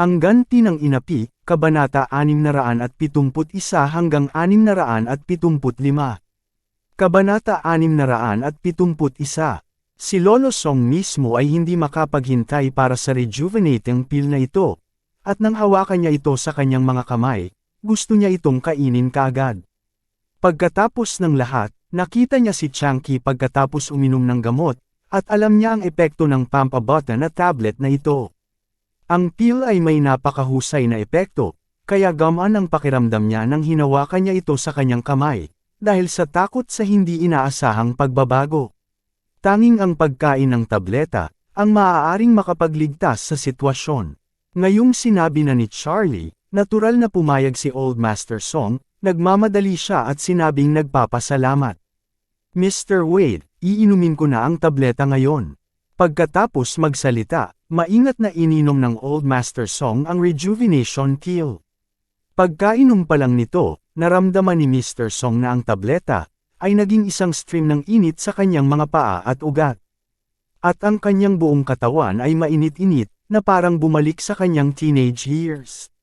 Ang ganti ng inapi, Kabanata 671 hanggang 675. Kabanata 671. Si Lolo Song mismo ay hindi makapaghintay para sa rejuvenating pill na ito. At nang hawakan niya ito sa kanyang mga kamay, gusto niya itong kainin kaagad. Pagkatapos ng lahat, nakita niya si Chunky pagkatapos uminom ng gamot, at alam niya ang epekto ng pampabota na tablet na ito. Ang pill ay may napakahusay na epekto, kaya gamaan ang pakiramdam niya nang hinawakan niya ito sa kanyang kamay, dahil sa takot sa hindi inaasahang pagbabago. Tanging ang pagkain ng tableta, ang maaaring makapagligtas sa sitwasyon. Ngayong sinabi na ni Charlie, natural na pumayag si Old Master Song, nagmamadali siya at sinabing nagpapasalamat. Mr. Wade, iinumin ko na ang tableta ngayon. Pagkatapos magsalita, maingat na ininom ng Old Master Song ang rejuvenation pill. Pagkainom pa lang nito, naramdaman ni Mr. Song na ang tableta, ay naging isang stream ng init sa kanyang mga paa at ugat. At ang kanyang buong katawan ay mainit-init, na parang bumalik sa kanyang teenage years.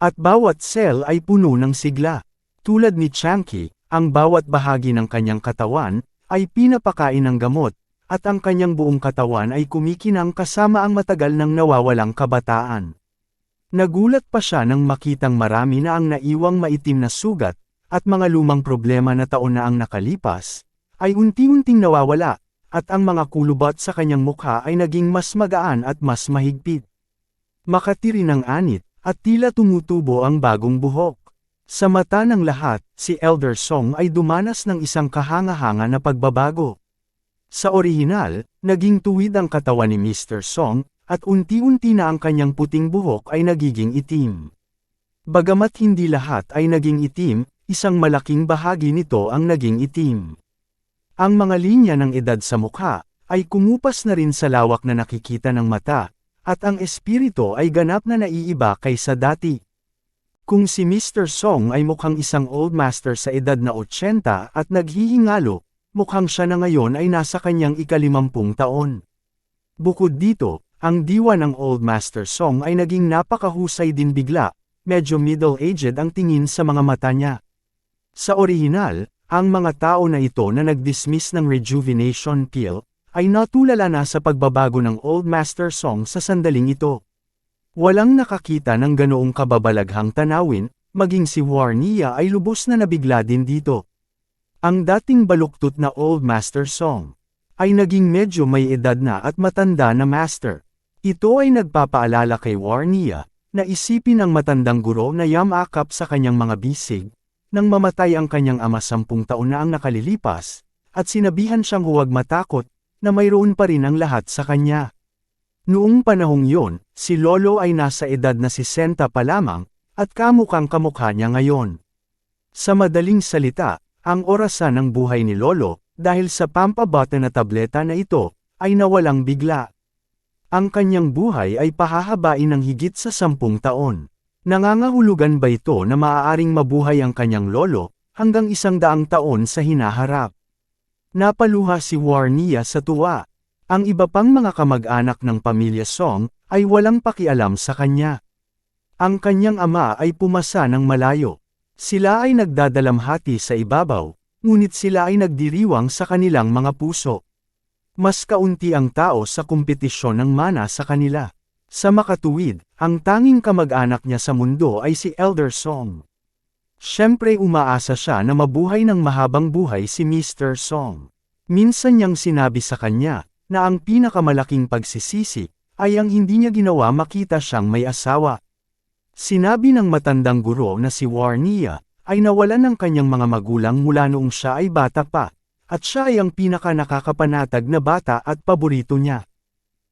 At bawat cell ay puno ng sigla. Tulad ni Chunky, ang bawat bahagi ng kanyang katawan, ay pinapakain ng gamot, at ang kanyang buong katawan ay kumikinang kasama ang matagal nang nawawalang kabataan. Nagulat pa siya nang makitang marami na ang naiwang maitim na sugat, at mga lumang problema na taon na ang nakalipas, ay unti-unting nawawala, at ang mga kulubot sa kanyang mukha ay naging mas magaan at mas mahigpit. Makatiri ng anit, at tila tumutubo ang bagong buhok. Sa mata ng lahat, si Elder Song ay dumanas ng isang kahanga-hanga na pagbabago. Sa orihinal, naging tuwid ang katawan ni Mr. Song, at unti-unti na ang kanyang puting buhok ay nagiging itim. Bagamat hindi lahat ay naging itim, isang malaking bahagi nito ang naging itim. Ang mga linya ng edad sa mukha, ay kumupas na rin sa lawak na nakikita ng mata, at ang espiritu ay ganap na naiiba kaysa dati. Kung si Mr. Song ay mukhang isang old master sa edad na 80 at naghihingalo, mukhang siya na ngayon ay nasa kanyang ikalimampung taon. Bukod dito, ang diwa ng Old Master Song ay naging napakahusay din bigla, medyo middle-aged ang tingin sa mga mata niya. Sa orihinal, ang mga tao na ito na nag-dismiss ng rejuvenation pill, ay natulala na sa pagbabago ng Old Master Song sa sandaling ito. Walang nakakita ng ganoong kababalaghang tanawin, maging si Warnia ay lubos na nabigla din dito. Ang dating baluktot na Old Master Song, ay naging medyo may edad na at matanda na master. Ito ay nagpapaalala kay Warnia, na isipin ng matandang guro na yamakap sa kanyang mga bisig, nang mamatay ang kanyang ama sampung taon na ang nakalilipas, at sinabihan siyang huwag matakot, na mayroon pa rin ang lahat sa kanya. Noong panahong yon, si Lolo ay nasa edad na 60 pa lamang, at kamukhang kamukha niya ngayon. Sa madaling salita, ang orasan ng buhay ni Lolo, dahil sa pampabata na tableta na ito, ay nawalang bigla. Ang kanyang buhay ay pahahabain ng higit sa sampung taon. Nangangahulugan ba ito na maaaring mabuhay ang kanyang lolo, hanggang isang daang taon sa hinaharap? Napaluha si Warnia sa tuwa. Ang iba pang mga kamag-anak ng pamilya Song, ay walang pakialam sa kanya. Ang kanyang ama ay pumasa ng malayo. Sila ay nagdadalamhati sa ibabaw, ngunit sila ay nagdiriwang sa kanilang mga puso. Mas kaunti ang tao sa kompetisyon ng mana sa kanila. Sa makatuwid, ang tanging kamag-anak niya sa mundo ay si Elder Song. Siyempre umaasa siya na mabuhay ng mahabang buhay si Mr. Song. Minsan niyang sinabi sa kanya, na ang pinakamalaking pagsisisi, ay ang hindi niya ginawa makita siyang may asawa. Sinabi ng matandang guro na si Warnia, ay nawalan ng kanyang mga magulang mula noong siya ay bata pa at siya ay ang pinaka nakakapanatag na bata at paborito niya.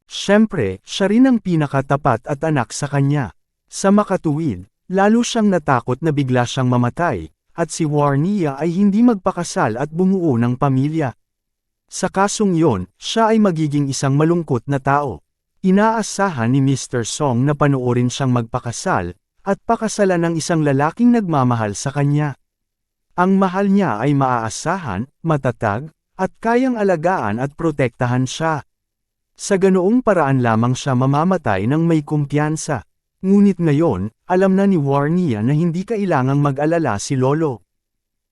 Siyempre, siya rin ang pinakatapat at anak sa kanya. Sa makatuwid, lalo siyang natakot na bigla siyang mamatay, at si Warnia ay hindi magpakasal at bumuo ng pamilya. Sa kasong yon, siya ay magiging isang malungkot na tao. Inaasahan ni Mr. Song na panoorin siyang magpakasal, at pakasalan ng isang lalaking nagmamahal sa kanya. Ang mahal niya ay maaasahan, matatag, at kayang alagaan at protektahan siya. Sa ganoong paraan lamang siya mamamatay ng may kumpiyansa. Ngunit ngayon, alam na ni Warnia na hindi kailangang mag-alala si Lolo.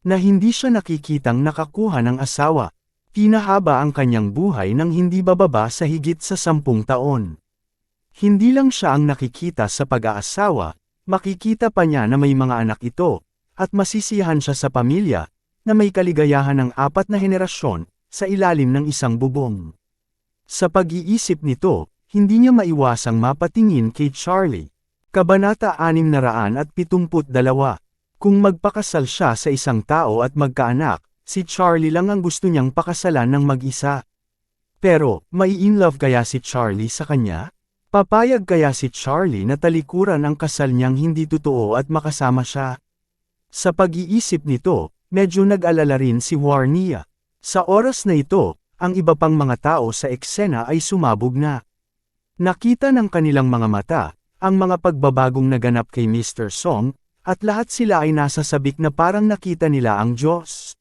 Na hindi siya nakikitang nakakuha ng asawa. Pinahaba ang kanyang buhay nang hindi bababa sa higit sa sampung taon. Hindi lang siya ang nakikita sa pag-aasawa, makikita pa niya na may mga anak ito, at masisiyahan siya sa pamilya, na may kaligayahan ng apat na henerasyon, sa ilalim ng isang bubong. Sa pag-iisip nito, hindi niya maiwasang mapatingin kay Charlie. Kabanata 672 Kung magpakasal siya sa isang tao at magkaanak, si Charlie lang ang gusto niyang pakasalan ng mag-isa. Pero, may in love kaya si Charlie sa kanya? Papayag kaya si Charlie na talikuran ang kasal niyang hindi totoo at makasama siya? Sa pag-iisip nito, medyo nag-alala rin si Warnia. Sa oras na ito, ang iba pang mga tao sa eksena ay sumabog na. Nakita ng kanilang mga mata, ang mga pagbabagong naganap kay Mr. Song, at lahat sila ay nasa sabik na parang nakita nila ang Diyos.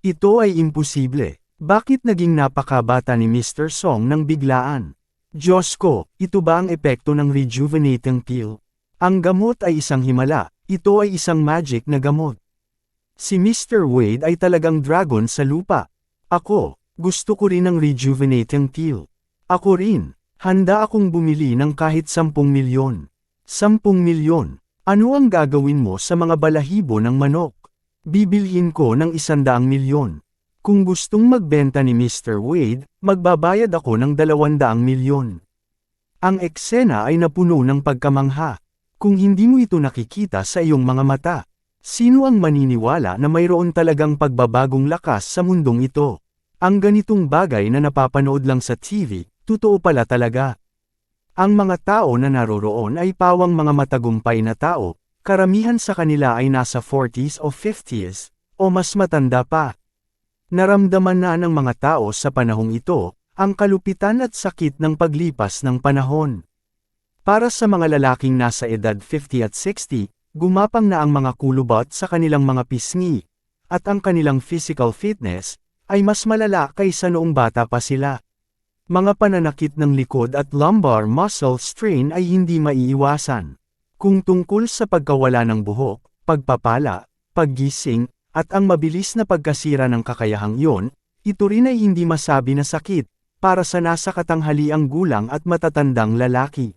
Ito ay imposible. Bakit naging napakabata ni Mr. Song nang biglaan? Diyos ko, ito ba ang epekto ng rejuvenating pill? Ang gamot ay isang himala, ito ay isang magic na gamot. Si Mr. Wade ay talagang dragon sa lupa. Ako, gusto ko rin ng rejuvenating pill. Ako rin, handa akong bumili ng kahit 10 milyon. 10 milyon. Ano ang gagawin mo sa mga balahibo ng manok? Bibilhin ko ng 100 milyon. Kung gustong magbenta ni Mr. Wade, magbabayad ako ng 200 milyon. Ang eksena ay napuno ng pagkamangha. Kung hindi mo ito nakikita sa iyong mga mata, sino ang maniniwala na mayroon talagang pagbabagong lakas sa mundong ito? Ang ganitong bagay na napapanood lang sa TV, totoo pala talaga. Ang mga tao na naroroon ay pawang mga matagumpay na tao, karamihan sa kanila ay nasa 40s o 50s, o mas matanda pa. Naramdaman na ng mga tao sa panahong ito, ang kalupitan at sakit ng paglipas ng panahon. Para sa mga lalaking nasa edad 50 at 60, gumapang na ang mga kulubot sa kanilang mga pisngi, at ang kanilang physical fitness, ay mas malala kaysa noong bata pa sila. Mga pananakit ng likod at lumbar muscle strain ay hindi maiiwasan. Kung tungkol sa pagkawala ng buhok, pagpapala, paggising, at ang mabilis na pagkasira ng kakayahang yon, ito rin ay hindi masabi na sakit, para sa nasa katanghaliang gulang at matatandang lalaki.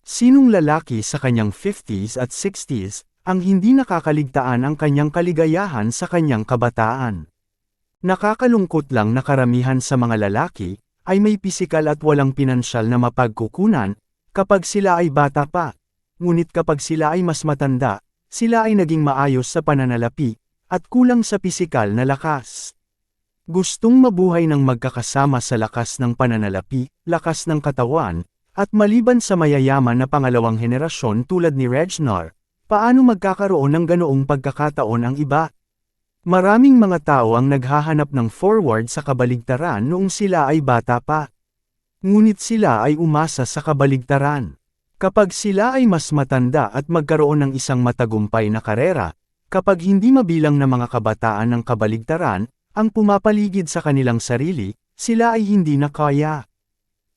Sinong lalaki sa kanyang 50s at 60s, ang hindi nakakaligtaan ang kanyang kaligayahan sa kanyang kabataan. Nakakalungkot lang na karamihan sa mga lalaki, ay may pisikal at walang pinansyal na mapagkukunan, kapag sila ay bata pa. Ngunit kapag sila ay mas matanda, sila ay naging maayos sa pananalapi, at kulang sa pisikal na lakas. Gustong mabuhay ng magkakasama sa lakas ng pananalapi, lakas ng katawan, at maliban sa mayayaman na pangalawang henerasyon tulad ni Regnar, paano magkakaroon ng ganoong pagkakataon ang iba? Maraming mga tao ang naghahanap ng forward sa kabaligtaran noong sila ay bata pa. Ngunit sila ay umasa sa kabaligtaran. Kapag sila ay mas matanda at magkaroon ng isang matagumpay na karera, Kapag hindi mabilang na mga kabataan ng kabaligtaran, ang pumapaligid sa kanilang sarili, sila ay hindi na kaya.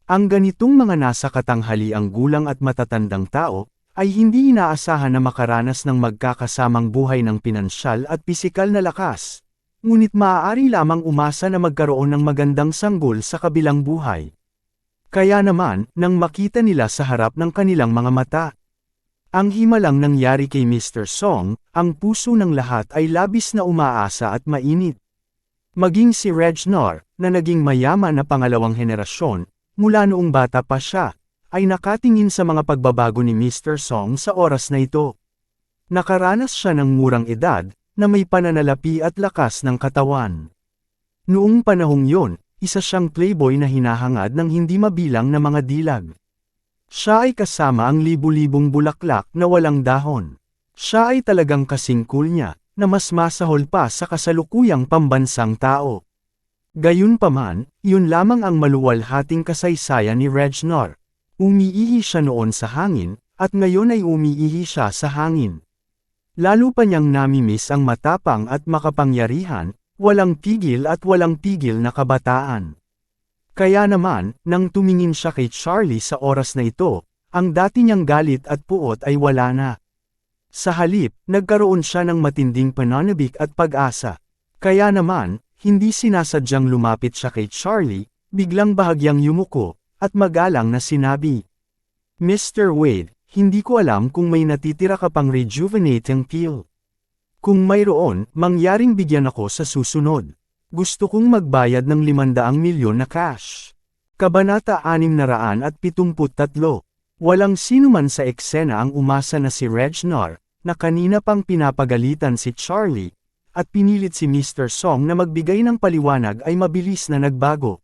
Ang ganitong mga nasa katanghaliang gulang at matatandang tao, ay hindi inaasahan na makaranas ng magkakasamang buhay ng pinansyal at pisikal na lakas. Ngunit maaari lamang umasa na magkaroon ng magandang sanggol sa kabilang buhay. Kaya naman, nang makita nila sa harap ng kanilang mga mata, ang himalang nangyari kay Mr. Song, ang puso ng lahat ay labis na umaasa at mainit. Maging si Regnar, na naging mayaman na pangalawang henerasyon, mula noong bata pa siya, ay nakatingin sa mga pagbabago ni Mr. Song sa oras na ito. Nakaranas siya ng murang edad, na may pananalapi at lakas ng katawan. Noong panahong yon, isa siyang playboy na hinahangad ng hindi mabilang na mga dilag. Siya ay kasama ang libu-libong bulaklak na walang dahon. Siya ay talagang kasing cool niya, na mas masahol pa sa kasalukuyang pambansang tao. Gayunpaman, yun lamang ang maluwalhating kasaysayan ni Regnor. Umiihi siya noon sa hangin, at ngayon ay umiihi siya sa hangin. Lalo pa niyang namimiss ang matapang at makapangyarihan, walang tigil at walang tigil na kabataan. Kaya naman, nang tumingin siya kay Charlie sa oras na ito, ang dati niyang galit at puot ay wala na. Sa halip, nagkaroon siya ng matinding pananabik at pag-asa. Kaya naman, hindi sinasadyang lumapit siya kay Charlie, biglang bahagyang yumuko, at magalang na sinabi. Mr. Wade, hindi ko alam kung may natitira ka pang rejuvenating peel. Kung mayroon, mangyaring bigyan ako sa susunod. Gusto kong magbayad ng 500 milyon na cash. Kabanata 673 Walang sinuman sa eksena ang umasa na si Regnor, na kanina pang pinapagalitan si Charlie, at pinilit si Mr. Song na magbigay ng paliwanag ay mabilis na nagbago.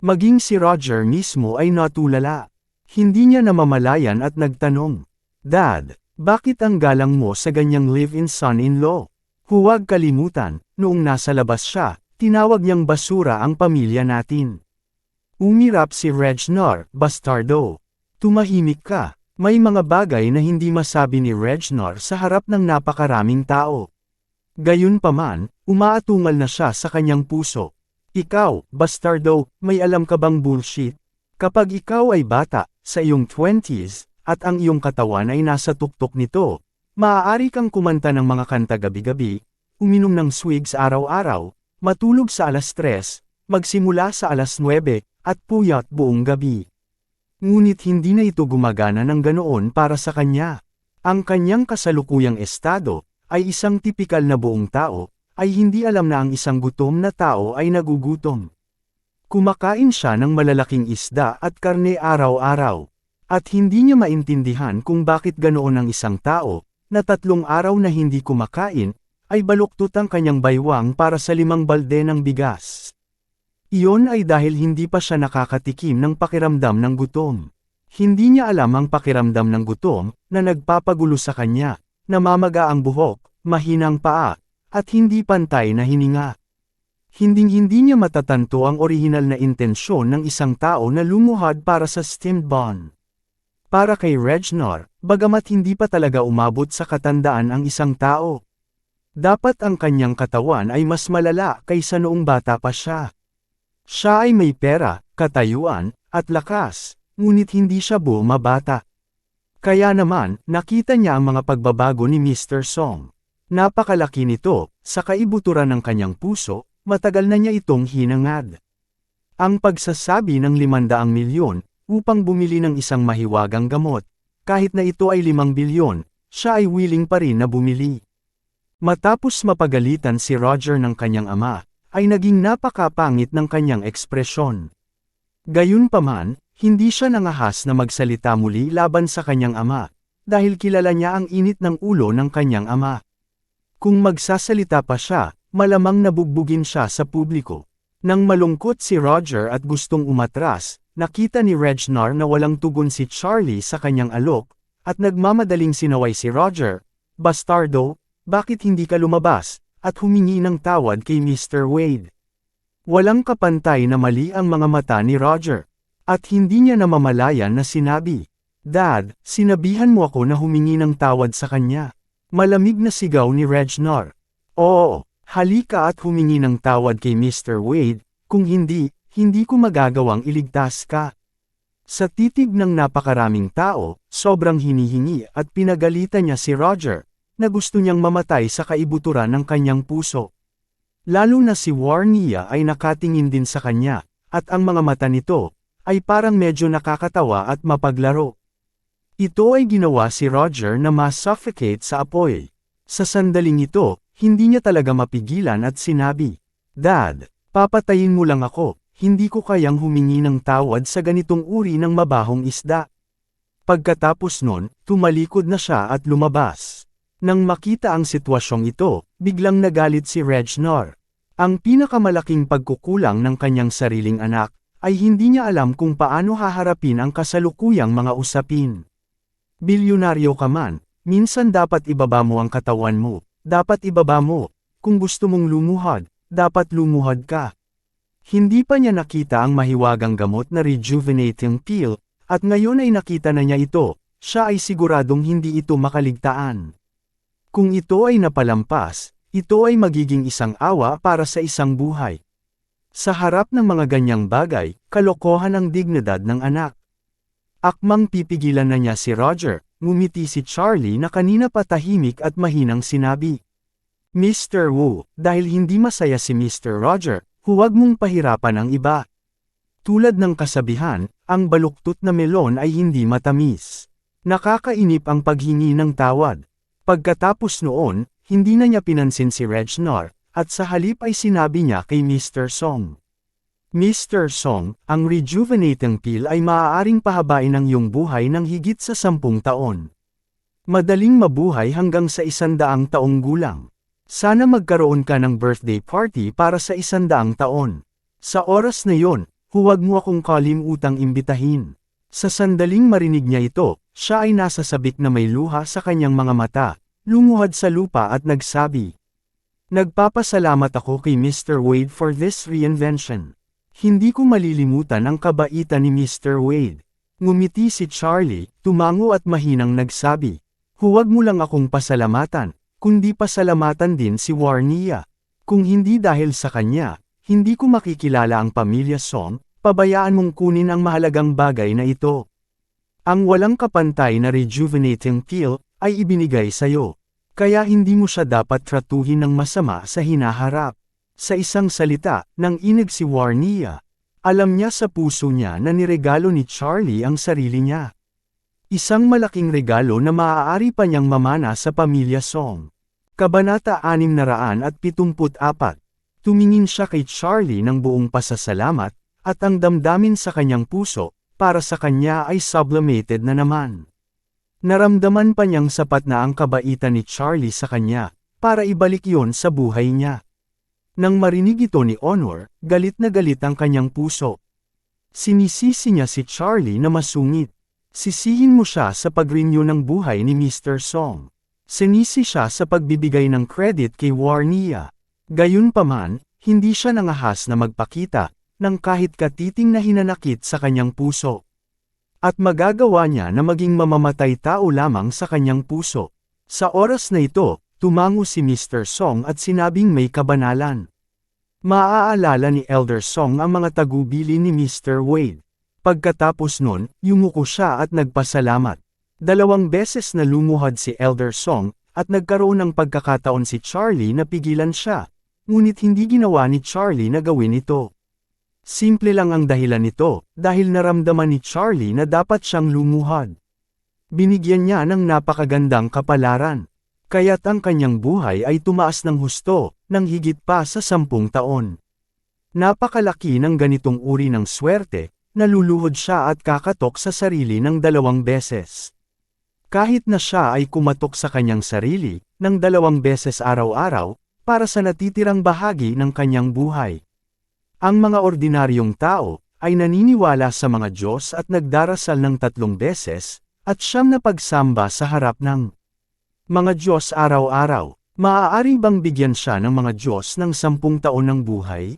Maging si Roger mismo ay natulala. Hindi niya namamalayan at nagtanong, Dad, bakit ang galang mo sa ganyang live-in son-in-law? Huwag kalimutan, noong nasa labas siya, tinawag niyang basura ang pamilya natin. Umirap si Regnor, bastardo. Tumahimik ka, may mga bagay na hindi masabi ni Regnor sa harap ng napakaraming tao. Gayunpaman, umaatungal na siya sa kanyang puso. Ikaw, bastardo, may alam ka bang bullshit? Kapag ikaw ay bata, sa iyong 20s, at ang iyong katawan ay nasa tuktok nito, maaari kang kumanta ng mga kanta gabi-gabi, uminom ng swigs araw-araw, matulog sa alas 3, magsimula sa alas 9, at puyat buong gabi. Ngunit hindi na ito gumagana ng ganoon para sa kanya. Ang kanyang kasalukuyang estado, ay isang tipikal na buong tao, ay hindi alam na ang isang gutom na tao ay nagugutom. Kumakain siya ng malalaking isda at karne araw-araw. At hindi niya maintindihan kung bakit ganoon ang isang tao, na tatlong araw na hindi kumakain, ay baluktot ang kanyang baywang para sa limang balde ng bigas. Iyon ay dahil hindi pa siya nakakatikim ng pakiramdam ng gutom. Hindi niya alam ang pakiramdam ng gutom, na nagpapagulo sa kanya, namamaga ang buhok, mahinang paa, at hindi pantay na hininga. Hinding-hindi niya matatanto ang orihinal na intensyon ng isang tao na lumuhad para sa steamed bun. Para kay Regnor, bagamat hindi pa talaga umabot sa katandaan ang isang tao. Dapat ang kanyang katawan ay mas malala kaysa noong bata pa siya. Siya ay may pera, katayuan, at lakas, ngunit hindi siya bumabata. Kaya naman, nakita niya ang mga pagbabago ni Mr. Song. Napakalaki nito, sa kaibuturan ng kanyang puso, matagal na niya itong hinangad. Ang pagsasabi ng 500 milyon, upang bumili ng isang mahiwagang gamot, kahit na ito ay 5 bilyon, siya ay willing pa rin na bumili. Matapos mapagalitan si Roger ng kanyang ama, ay naging napakapangit ng kanyang ekspresyon. Gayunpaman, hindi siya nangahas na magsalita muli laban sa kanyang ama, dahil kilala niya ang init ng ulo ng kanyang ama. Kung magsasalita pa siya, Malamang nabugbugin siya sa publiko. Nang malungkot si Roger at gustong umatras, nakita ni Regnor na walang tugon si Charlie sa kanyang alok, at nagmamadaling sinaway si Roger, Bastardo, bakit hindi ka lumabas, at humingi ng tawad kay Mr. Wade. Walang kapantay na mali ang mga mata ni Roger, at hindi niya namamalayan na sinabi, Dad, sinabihan mo ako na humingi ng tawad sa kanya. Malamig na sigaw ni Regnor. Oo, Halika at humingi ng tawad kay Mr. Wade, kung hindi, hindi ko magagawang iligtas ka. Sa titig ng napakaraming tao, sobrang hinihingi at pinagalitan niya si Roger, na gusto niyang mamatay sa kaibuturan ng kanyang puso. Lalo na si Warnia ay nakatingin din sa kanya, at ang mga mata nito, ay parang medyo nakakatawa at mapaglaro. Ito ay ginawa si Roger na ma-suffocate sa apoy. Sa sandaling ito, hindi niya talaga mapigilan at sinabi, Dad, papatayin mo lang ako, hindi ko kayang humingi ng tawad sa ganitong uri ng mabahong isda. Pagkatapos nun, tumalikod na siya at lumabas. Nang makita ang sitwasyong ito, biglang nagalit si Regnor. Ang pinakamalaking pagkukulang ng kanyang sariling anak, ay hindi niya alam kung paano haharapin ang kasalukuyang mga usapin. Bilyonaryo ka man, minsan dapat ibaba mo ang katawan mo, dapat ibaba mo, kung gusto mong lumuhad, dapat lumuhad ka. Hindi pa niya nakita ang mahiwagang gamot na rejuvenating pill, at ngayon ay nakita na niya ito, siya ay siguradong hindi ito makaligtaan. Kung ito ay napalampas, ito ay magiging isang awa para sa isang buhay. Sa harap ng mga ganyang bagay, kalokohan ang dignidad ng anak. Akmang pipigilan na niya si Roger, ngumiti si Charlie na kanina pa tahimik at mahinang sinabi. Mr. Wu, dahil hindi masaya si Mr. Roger, huwag mong pahirapan ang iba. Tulad ng kasabihan, ang baluktot na melon ay hindi matamis. Nakakainip ang paghingi ng tawad. Pagkatapos noon, hindi na niya pinansin si Regnor, at sa halip ay sinabi niya kay Mr. Song. Mr. Song, ang rejuvenating pill ay maaaring pahabain ang iyong buhay ng higit sa sampung taon. Madaling mabuhay hanggang sa isandaang taong gulang. Sana magkaroon ka ng birthday party para sa isandaang taon. Sa oras na yon, huwag mo akong kalimutang imbitahin. Sa sandaling marinig niya ito, siya ay nasa sabik na may luha sa kanyang mga mata, lumuhad sa lupa at nagsabi. Nagpapasalamat ako kay Mr. Wade for this reinvention. Hindi ko malilimutan ang kabaitan ni Mr. Wade. Ngumiti si Charlie, tumango at mahinang nagsabi. Huwag mo lang akong pasalamatan, kundi pasalamatan din si Warnia. Kung hindi dahil sa kanya, hindi ko makikilala ang pamilya Song, pabayaan mong kunin ang mahalagang bagay na ito. Ang walang kapantay na rejuvenating pill, ay ibinigay sa'yo. Kaya hindi mo siya dapat tratuhin ng masama sa hinaharap. Sa isang salita, nang inig si Warnia, alam niya sa puso niya na niregalo ni Charlie ang sarili niya. Isang malaking regalo na maaari pa niyang mamana sa pamilya Song. Kabanata 674 Tumingin siya kay Charlie ng buong pasasalamat, at ang damdamin sa kanyang puso, para sa kanya ay sublimated na naman. Naramdaman pa niyang sapat na ang kabaitan ni Charlie sa kanya, para ibalik yon sa buhay niya. Nang marinig ito ni Honor, galit na galit ang kanyang puso. Sinisisi niya si Charlie na masungit. Sisihin mo siya sa pag-renew ng buhay ni Mr. Song. Sinisi siya sa pagbibigay ng credit kay Warnia. Gayunpaman, hindi siya nangahas na magpakita, ng kahit katiting na hinanakit sa kanyang puso. At magagawa niya na maging mamamatay tao lamang sa kanyang puso. Sa oras na ito, tumango si Mr. Song at sinabing may kabanalan. Maaalala ni Elder Song ang mga tagubili ni Mr. Wade. Pagkatapos nun, yumuko siya at nagpasalamat. Dalawang beses na lumuhad si Elder Song, at nagkaroon ng pagkakataon si Charlie na pigilan siya. Ngunit hindi ginawa ni Charlie na gawin ito. Simple lang ang dahilan nito, dahil naramdaman ni Charlie na dapat siyang lumuhad. Binigyan niya ng napakagandang kapalaran. Kaya't ang kanyang buhay ay tumaas ng husto, ng higit pa sa sampung taon. Napakalaki ng ganitong uri ng swerte, naluluhod siya at kakatok sa sarili ng dalawang beses. Kahit na siya ay kumatok sa kanyang sarili, ng dalawang beses araw-araw, para sa natitirang bahagi ng kanyang buhay. Ang mga ordinaryong tao, ay naniniwala sa mga Diyos at nagdarasal ng tatlong beses, at siyam na pagsamba sa harap ng mga Diyos araw-araw. Maaari bang bigyan siya ng mga Diyos ng sampung taon ng buhay?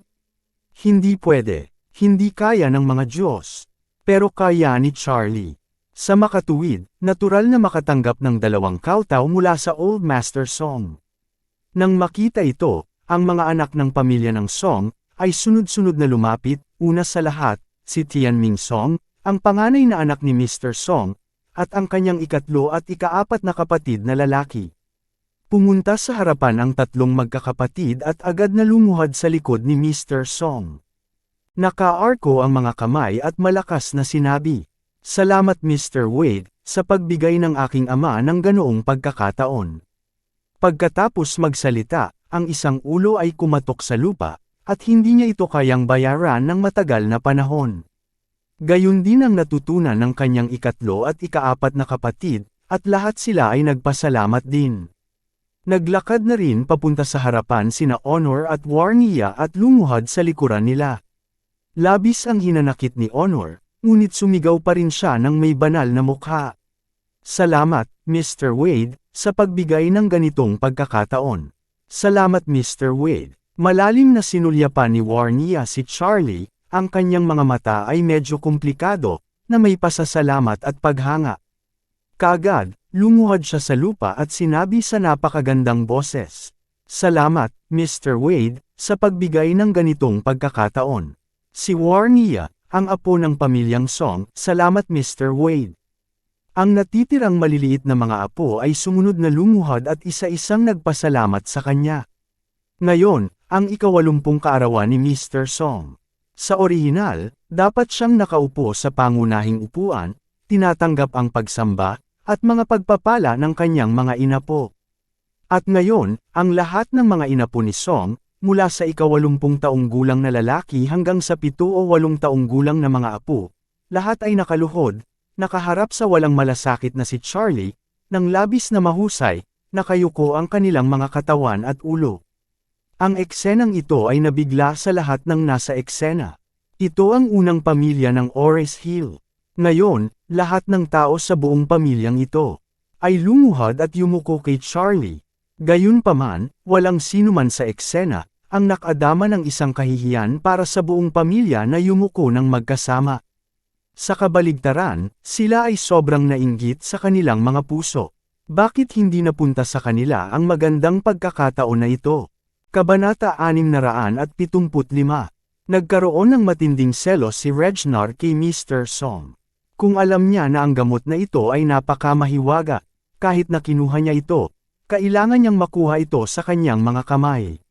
Hindi pwede. Hindi kaya ng mga Diyos. Pero kaya ni Charlie. Sa makatuwid, natural na makatanggap ng dalawang kautaw mula sa Old Master Song. Nang makita ito, ang mga anak ng pamilya ng Song, ay sunod-sunod na lumapit, una sa lahat, si Tianming Song, ang panganay na anak ni Mr. Song, at ang kanyang ikatlo at ikaapat na kapatid na lalaki. Pumunta sa harapan ang tatlong magkakapatid at agad na lumuhad sa likod ni Mr. Song. Naka-arko ang mga kamay at malakas na sinabi, Salamat Mr. Wade, sa pagbigay ng aking ama ng ganoong pagkakataon. Pagkatapos magsalita, ang isang ulo ay kumatok sa lupa, at hindi niya ito kayang bayaran ng matagal na panahon. Gayun din ang natutunan ng kanyang ikatlo at ikaapat na kapatid, at lahat sila ay nagpasalamat din. Naglakad na rin papunta sa harapan sina Honor at Warnia at lumuhad sa likuran nila. Labis ang hinanakit ni Honor, ngunit sumigaw pa rin siya ng may banal na mukha. Salamat, Mr. Wade, sa pagbigay ng ganitong pagkakataon. Salamat Mr. Wade. Malalim na sinulyapan ni Warnia si Charlie, ang kanyang mga mata ay medyo komplikado, na may pasasalamat at paghanga. Kagad, lumuhad siya sa lupa at sinabi sa napakagandang boses. Salamat, Mr. Wade, sa pagbigay ng ganitong pagkakataon. Si Warnia, ang apo ng pamilyang Song, salamat Mr. Wade. Ang natitirang maliliit na mga apo ay sumunod na lumuhad at isa-isang nagpasalamat sa kanya. Ngayon, ang ikawalumpung kaarawan ni Mr. Song. Sa orihinal, dapat siyang nakaupo sa pangunahing upuan, tinatanggap ang pagsamba, at mga pagpapala ng kanyang mga inapo. At ngayon, ang lahat ng mga inapo ni Song, mula sa ikawalumpung taong gulang na lalaki hanggang sa pito o walong taong gulang na mga apo, lahat ay nakaluhod, nakaharap sa walang malasakit na si Charlie, ng labis na mahusay, nakayuko ang kanilang mga katawan at ulo. Ang eksenang ito ay nabigla sa lahat ng nasa eksena. Ito ang unang pamilya ng Ores Hill. Ngayon, lahat ng tao sa buong pamilyang ito ay lumuhad at yumuko kay Charlie. Gayunpaman, walang sinuman sa eksena ang nakadama ng isang kahihiyan para sa buong pamilya na yumuko ng magkasama. Sa kabaligtaran, sila ay sobrang nainggit sa kanilang mga puso. Bakit hindi napunta sa kanila ang magandang pagkakataon na ito? Kabanata 675 Nagkaroon ng matinding selos si Regnar kay Mr. Song. Kung alam niya na ang gamot na ito ay napakamahiwaga, kahit na kinuha niya ito, kailangan niyang makuha ito sa kanyang mga kamay.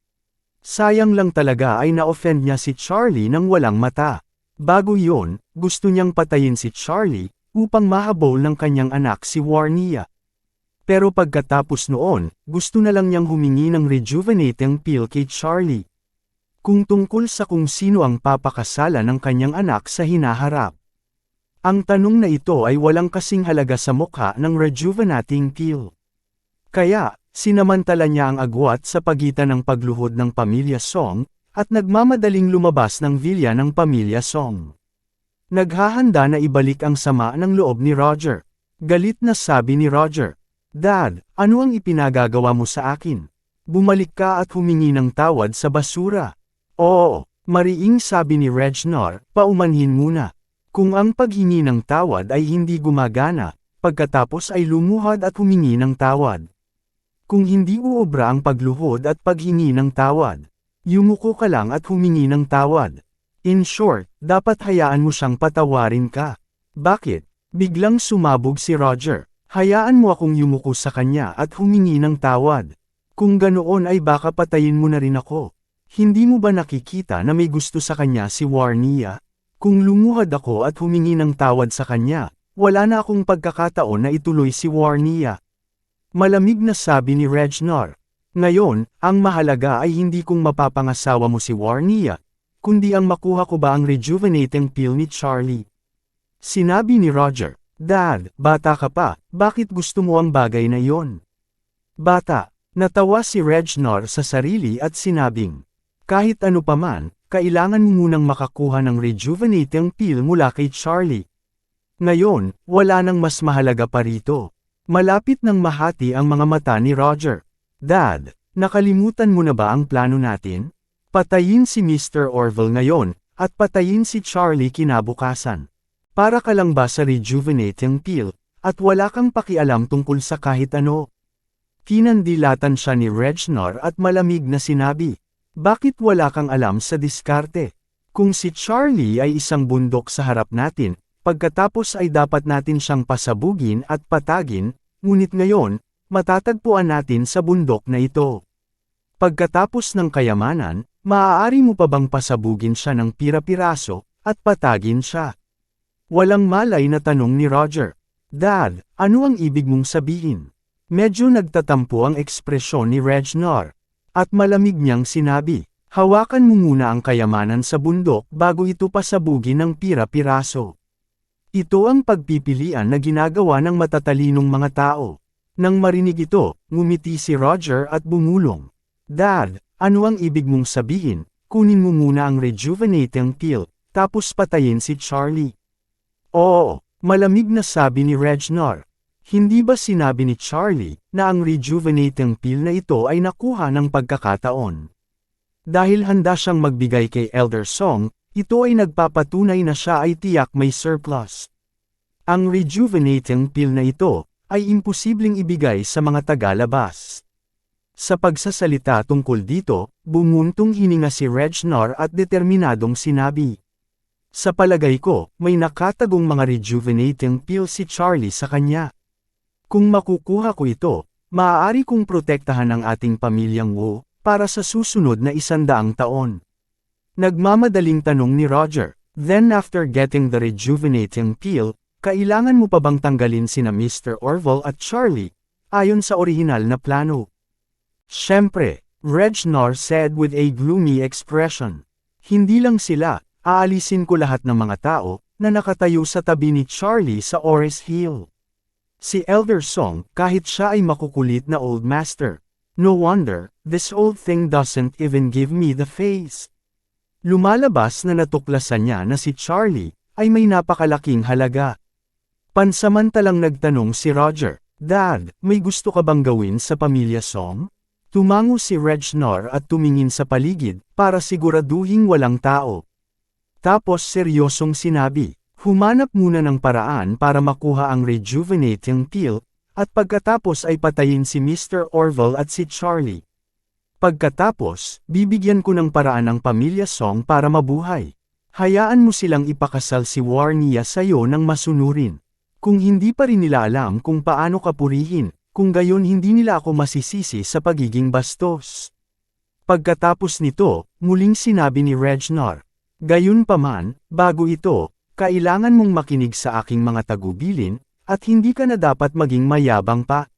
Sayang lang talaga ay na-offend niya si Charlie nang walang mata. Bago yon, gusto niyang patayin si Charlie, upang mahabol ng kanyang anak si Warnia. Pero pagkatapos noon, gusto na lang niyang humingi ng rejuvenating pill kay Charlie. Kung tungkol sa kung sino ang papakasala ng kanyang anak sa hinaharap. Ang tanong na ito ay walang kasing halaga sa mukha ng rejuvenating pill. Kaya, sinamantala niya ang agwat sa pagitan ng pagluhod ng pamilya Song, at nagmamadaling lumabas ng vilya ng pamilya Song. Naghahanda na ibalik ang sama ng loob ni Roger. Galit na sabi ni Roger, Dad, ano ang ipinagagawa mo sa akin? Bumalik ka at humingi ng tawad sa basura. Oo, mariing sabi ni Regnor, paumanhin muna. Kung ang paghingi ng tawad ay hindi gumagana, pagkatapos ay lumuhad at humingi ng tawad. Kung hindi uobra ang pagluhod at paghingi ng tawad, yumuko ka lang at humingi ng tawad. In short, dapat hayaan mo siyang patawarin ka. Bakit? Biglang sumabog si Roger. Hayaan mo akong yumuko sa kanya at humingi ng tawad. Kung ganoon ay baka patayin mo na rin ako. Hindi mo ba nakikita na may gusto sa kanya si Warnia? Kung lumuhad ako at humingi ng tawad sa kanya, wala na akong pagkakataon na ituloy si Warnia. Malamig na sabi ni Regnor. Ngayon, ang mahalaga ay hindi kung mapapangasawa mo si Warnia, kundi ang makuha ko ba ang rejuvenating pill ni Charlie. Sinabi ni Roger, Dad, bata ka pa, bakit gusto mo ang bagay na iyon? Bata, natawa si Regnor sa sarili at sinabing, kahit ano paman, kailangan mo munang makakuha ng rejuvenating pill mula kay Charlie. Ngayon, wala nang mas mahalaga pa rito. Malapit nang mahati ang mga mata ni Roger. Dad, nakalimutan mo na ba ang plano natin? Patayin si Mr. Orville ngayon, at patayin si Charlie kinabukasan. Para ka lang ba sa rejuvenating pill, at wala kang pakialam tungkol sa kahit ano? Kinandilatan siya ni Regnor at malamig na sinabi, Bakit wala kang alam sa diskarte? Kung si Charlie ay isang bundok sa harap natin, pagkatapos ay dapat natin siyang pasabugin at patagin, ngunit ngayon, matatagpuan natin sa bundok na ito. Pagkatapos ng kayamanan, maaari mo pa bang pasabugin siya ng pira-piraso, at patagin siya? Walang malay na tanong ni Roger. Dad, ano ang ibig mong sabihin? Medyo nagtatampo ang ekspresyon ni Regnor. At malamig niyang sinabi, hawakan mo muna ang kayamanan sa bundok bago ito pasabugin ng pira-piraso. Ito ang pagpipilian na ginagawa ng matatalinong mga tao. Nang marinig ito, ngumiti si Roger at bumulong. Dad, ano ang ibig mong sabihin? Kunin mo muna ang rejuvenating pill, tapos patayin si Charlie. Oo, malamig na sabi ni Regnor. Hindi ba sinabi ni Charlie na ang rejuvenating pill na ito ay nakuha ng pagkakataon? Dahil handa siyang magbigay kay Elder Song, ito ay nagpapatunay na siya ay tiyak may surplus. Ang rejuvenating pill na ito ay imposibleng ibigay sa mga tagalabas. Sa pagsasalita tungkol dito, bumuntong hininga si Regnor at determinadong sinabi. Sa palagay ko, may nakatagong mga rejuvenating pill si Charlie sa kanya. Kung makukuha ko ito, maaari kong protektahan ang ating pamilyang Wu, para sa susunod na isandaang taon. Nagmamadaling tanong ni Roger, then after getting the rejuvenating pill, kailangan mo pa bang tanggalin sina Mr. Orville at Charlie, ayon sa orihinal na plano? Siyempre, Regnor said with a gloomy expression. Hindi lang sila, aalisin ko lahat ng mga tao, na nakatayo sa tabi ni Charlie sa Ores Hill. Si Elder Song, kahit siya ay makukulit na old master. No wonder, this old thing doesn't even give me the face. Lumalabas na natuklasan niya na si Charlie, ay may napakalaking halaga. Pansamantalang nagtanong si Roger, Dad, may gusto ka bang gawin sa pamilya Song? Tumango si Regnor at tumingin sa paligid, para siguraduhing walang tao. Tapos seryosong sinabi, humanap muna ng paraan para makuha ang rejuvenating pill, at pagkatapos ay patayin si Mr. Orville at si Charlie. Pagkatapos, bibigyan ko ng paraan ang pamilya Song para mabuhay. Hayaan mo silang ipakasal si Warnia sa'yo ng masunurin. Kung hindi pa rin nila alam kung paano ka purihin, kung gayon hindi nila ako masisisi sa pagiging bastos. Pagkatapos nito, muling sinabi ni Regnor, Gayon paman, bago ito, kailangan mong makinig sa aking mga tagubilin, at hindi ka na dapat maging mayabang pa.